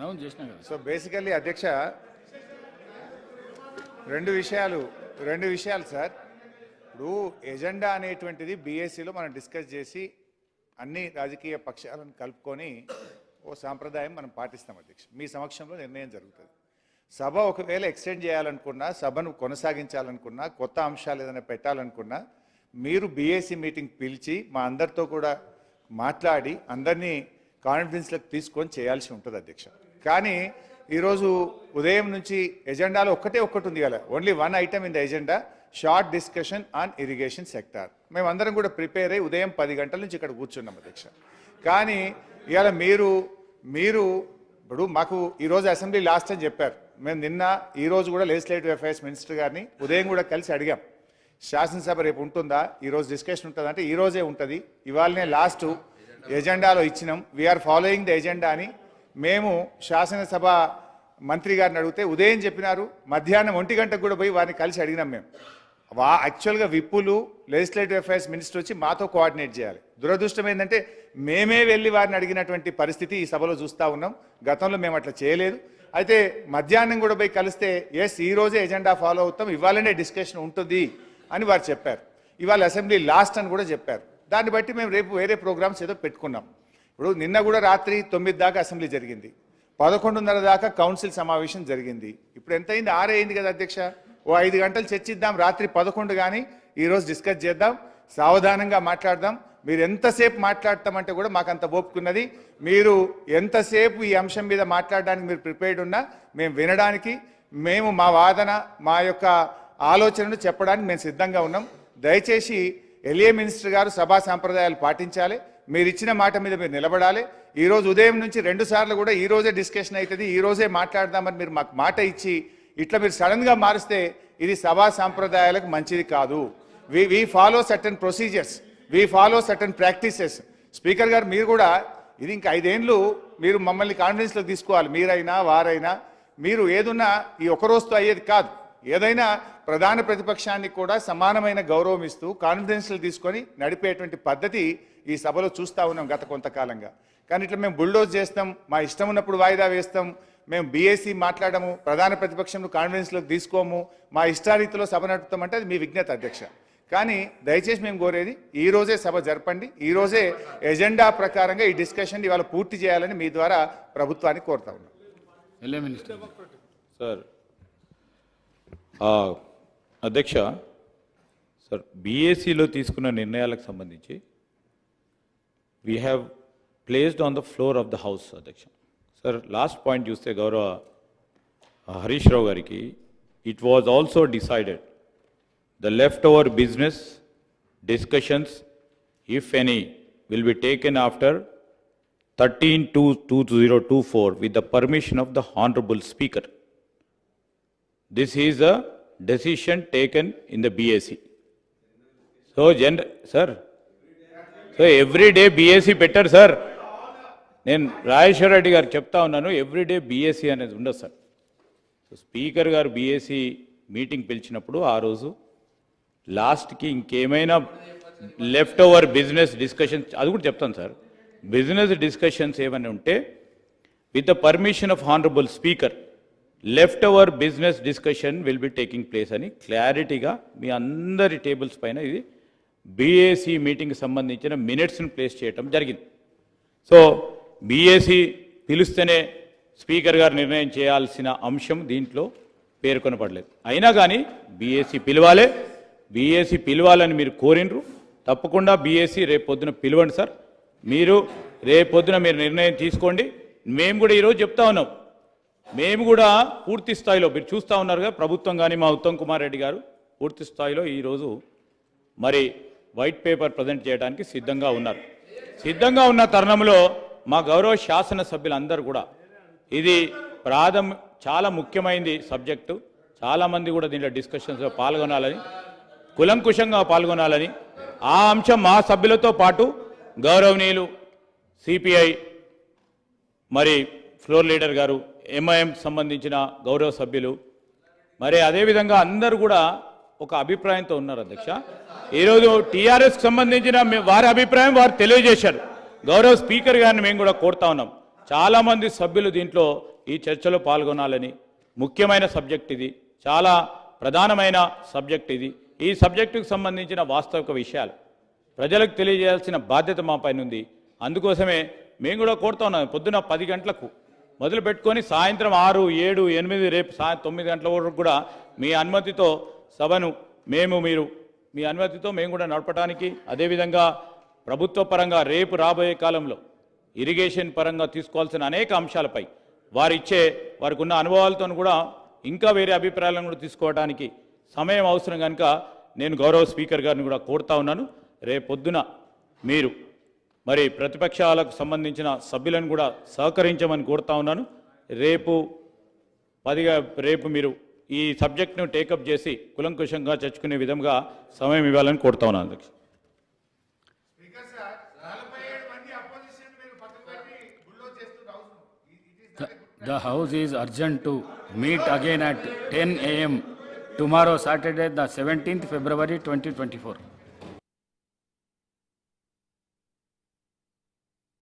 Announce చేసినా కదా. So basically అధ్యక్ష రెండు విషయాలు రెండు విషయాలు సార్. ఇప్పుడు ఎజెండా అనేటువంటిది బీఎస్సీలో మనం డిస్కస్ చేసి అన్ని రాజకీయ పక్షాలను కలుపుకొని ఓ సాంప్రదాయం మనం పాటిస్తాం అధ్యక్ష. మీ సమక్షంలో నిర్ణయం జరుగుతుంది. సభ ఒకవేళ ఎక్స్టెండ్ చేయాలనుకున్నా సభను కొనసాగించాలనుకున్నా కొత్త అంశాలు ఏదైనా పెట్టాలనుకున్నా మీరు బీఏసీ మీటింగ్ పిలిచి మా అందరితో కూడా మాట్లాడి అందరినీ కాన్ఫిడెన్స్లోకి తీసుకొని చేయాల్సి ఉంటుంది అధ్యక్ష. కానీ ఈరోజు ఉదయం నుంచి ఎజెండాలో ఒక్కటే ఒక్కటి ఉంది కదా. Only one item in the agenda short discussion on irrigation sector మేమందరం కూడా ప్రిపేర్ అయ్యి ఉదయం పది గంటల నుంచి ఇక్కడ కూర్చున్నాం అధ్యక్ష. కానీ ఇవాళ మీరు మీరు ఇప్పుడు మాకు ఈరోజు అసెంబ్లీ లాస్ట్ అని చెప్పారు. మేము నిన్న ఈ రోజు కూడా లెజిస్లేటివ్ అఫైర్స్ మినిస్టర్ గారిని ఉదయం కూడా కలిసి అడిగాం. శాసనసభ రేపు ఉంటుందా? ఈ రోజు డిస్కషన్ ఉంటుందా అంటే ఈ రోజే ఉంటుంది. ఇవాళనే లాస్ట్ ఎజెండాలో ఇచ్చినాం. వీఆర్ ఫాలోయింగ్ ద ఎజెండా అని మేము శాసనసభ మంత్రి గారిని అడిగితే ఉదయం చెప్పినారు మధ్యాహ్నం ఒంటి గంటకు కూడా పోయి వారిని కలిసి అడిగినాం మేము. వా యాక్చువల్గా విప్పులు లెజిస్లేటివ్ అఫైర్స్ మినిస్టర్ వచ్చి మాతో కోఆర్డినేట్ చేయాలి. దురదృష్టం ఏంటంటే మేమే వెళ్ళి వారిని అడిగినటువంటి పరిస్థితి ఈ సభలో చూస్తూ ఉన్నాం. గతంలో మేము అట్లా చేయలేదు. అయితే మధ్యాహ్నం కూడా పోయి కలిస్తే ఎస్ ఈ రోజే ఎజెండా ఫాలో అవుతాం ఇవాళనే డిస్కషన్ ఉంటుంది అని వారు చెప్పారు. ఇవాళ అసెంబ్లీ లాస్ట్ అని కూడా చెప్పారు. దాన్ని బట్టి మేము రేపు వేరే ప్రోగ్రామ్స్ ఏదో పెట్టుకున్నాం. ఇప్పుడు నిన్న కూడా రాత్రి తొమ్మిది దాకా అసెంబ్లీ జరిగింది. పదకొండున్నర దాకా కౌన్సిల్ సమావేశం జరిగింది. ఇప్పుడు ఎంత అయింది ఆరే అయింది కదా అధ్యక్ష. ఓ ఐదు గంటలు చర్చిద్దాం రాత్రి పదకొండు కానీ ఈరోజు డిస్కస్ చేద్దాం సావధానంగా మాట్లాడదాం. మీరు ఎంతసేపు మాట్లాడతామంటే కూడా మాకు అంత ఓపుకున్నది మీరు ఎంతసేపు ఈ అంశం మీద మాట్లాడడానికి మీరు ప్రిపేర్డ్ ఉన్నా మేము వినడానికి మేము మా వాదన మా యొక్క ఆలోచనను చెప్పడానికి మేము సిద్ధంగా ఉన్నాం. దయచేసి ఎల్ఏ మినిస్టర్ గారు సభా సాంప్రదాయాలు పాటించాలి. మీరు ఇచ్చిన మాట మీద మీరు నిలబడాలి. ఈరోజు ఉదయం నుంచి రెండు సార్లు కూడా ఈ రోజే డిస్కషన్ అవుతుంది ఈ రోజే మాట్లాడదామని మీరు మాకు మాట ఇచ్చి ఇట్లా మీరు సడన్గా మారిస్తే ఇది సభా సాంప్రదాయాలకు మంచిది కాదు. We we follow certain procedures we follow certain practices speaker గారు మీరు కూడా ఇది ఇంకా ఐదేండ్లు మీరు మమ్మల్ని కాన్ఫిడెన్స్లో తీసుకోవాలి. మీరైనా వారైనా మీరు ఏదున్నా ఈ ఒక రోజుతో అయ్యేది కాదు. ఏదైనా ప్రధాన ప్రతిపక్షానికి కూడా సమానమైన గౌరవం ఇస్తూ కాన్ఫిడెన్స్లు తీసుకొని నడిపేటువంటి పద్ధతి ఈ సభలో చూస్తా ఉన్నాం గత కొంతకాలంగా. కానీ ఇట్లా మేము బుల్డోజ్ చేస్తాం మా ఇష్టం ఉన్నప్పుడు వాయిదా వేస్తాం మేము బీఏసీ మాట్లాడము ప్రధాన ప్రతిపక్షంను కాన్ఫిడెన్స్లోకి తీసుకోము మా ఇష్టారీతిలో సభ నడుపుతామంటే అది మీ విజ్ఞత అధ్యక్ష. కానీ దయచేసి మేము కోరేది ఈ రోజే సభ జరపండి ఈ రోజే ఎజెండా ప్రకారంగా ఈ డిస్కషన్ ఇవాళ పూర్తి చేయాలని మీ ద్వారా ప్రభుత్వాన్ని కోరుతా ఉన్నాం. సార్ ఆ, అధ్యక్ష సార్ బీఏసీలో తీసుకున్న నిర్ణయాలకు సంబంధించి we have placed on the floor of the House, Sir, last point you say, Gaurav uh, Harish it was also decided the leftover business discussions, if any, will be taken after 13 2024 with the permission of the Honorable Speaker. This is a decision taken in the BAC. So, gen sir, so every day BAC better, sir నేను రాజేశ్వర రెడ్డి గారు చెప్తా ఉన్నాను everyday BSC అనేది ఉండదు sir speaker గారు BSC meeting పిలిచినప్పుడు ఆ రోజు లాస్ట్కి ఇంకేమైనా లెఫ్ట్ ఓవర్ బిజినెస్ డిస్కషన్ అది కూడా చెప్తాను సార్ బిజినెస్ డిస్కషన్స్ ఏమైనా ఉంటే with the permission of honourable speaker left over business discussion will be taking place అని క్లారిటీగా మీ అందరి టేబుల్స్ పైన ఇది బీఏసీ మీటింగ్కి సంబంధించిన మినిట్స్ని ప్లేస్ చేయటం జరిగింది. సో బీఏసీ పిలుస్తేనే స్పీకర్ గారు నిర్ణయం చేయాల్సిన అంశం దీంట్లో పేర్కొనబడలేదు. అయినా కానీ బీఏసీ పిలవాలే. బీఏసీ పిలవాలని మీరు కోరినరు తప్పకుండా బీఏసీ రేపు పొద్దున పిలవండి సార్. మీరు రేపు పొద్దున మీరు నిర్ణయం తీసుకోండి. మేము కూడా ఈరోజు చెప్తా ఉన్నాం. మేము కూడా పూర్తి స్థాయిలో మీరు చూస్తూ ఉన్నారుగా ప్రభుత్వం కానీ మా ఉత్తమ్ కుమార్ రెడ్డి గారు పూర్తి స్థాయిలో ఈరోజు మరి వైట్ పేపర్ ప్రజెంట్ చేయడానికి సిద్ధంగా ఉన్నారు. సిద్ధంగా ఉన్న తరుణంలో మా గౌరవ శాసనసభ్యులందరూ కూడా ఇది ప్రాథమ చాలా ముఖ్యమైనది సబ్జెక్టు. చాలామంది కూడా దీంట్లో డిస్కషన్స్లో పాల్గొనాలని కులంకుశంగా పాల్గొనాలని. ఆ అంశం మా సభ్యులతో పాటు గౌరవనీయులు సిపిఐ మరి ఫ్లోర్ లీడర్ గారు ఎంఐఎం సంబంధించిన గౌరవ సభ్యులు. మరి అదేవిధంగా అందరూ కూడా ఒక అభిప్రాయంతో ఉన్నారు అధ్యక్ష. ఈరోజు టీఆర్ఎస్కి సంబంధించిన వారి అభిప్రాయం వారు తెలియజేశారు. గౌరవ స్పీకర్ గారిని మేము కూడా కోరుతా ఉన్నాం. చాలామంది సభ్యులు దీంట్లో ఈ చర్చలో పాల్గొనాలని ముఖ్యమైన సబ్జెక్ట్ ఇది. చాలా ప్రధానమైన సబ్జెక్ట్ ఇది. ఈ సబ్జెక్టుకు సంబంధించిన వాస్తవిక విషయాలు ప్రజలకు తెలియజేయాల్సిన బాధ్యత మా పైన ఉంది. అందుకోసమే మేము కూడా కోరుతా ఉన్నాం. పొద్దున పది గంటలకు మొదలు పెట్టుకొని సాయంత్రం ఆరు ఏడు ఎనిమిది రేపు సాయం తొమ్మిది గంటల వరకు కూడా మీ అనుమతితో సభను మేము మీరు మీ అనుమతితో మేము కూడా నడపడానికి అదేవిధంగా ప్రభుత్వ పరంగా రేపు రాబోయే కాలంలో ఇరిగేషన్ పరంగా తీసుకోవాల్సిన అనేక అంశాలపై వారిచ్చే వారికి ఉన్న అనుభవాలతో కూడా ఇంకా వేరే అభిప్రాయాలను కూడా తీసుకోవడానికి సమయం అవసరం కనుక నేను గౌరవ స్పీకర్ గారిని కూడా కోరుతా ఉన్నాను. రేపు పొద్దున మీరు మరి ప్రతిపక్షాలకు సంబంధించిన సభ్యులను కూడా సహకరించమని కోరుతా ఉన్నాను. రేపు పదిగా రేపు మీరు ఈ సబ్జెక్ట్ను టేకప్ చేసి కులంకుశంగా చర్చుకునే విధంగా సమయం ఇవ్వాలని కోరుతా ఉన్నాను అధ్యక్ష The House is urgent to meet again at 10 a.m. tomorrow, Saturday, the 17th February 2024.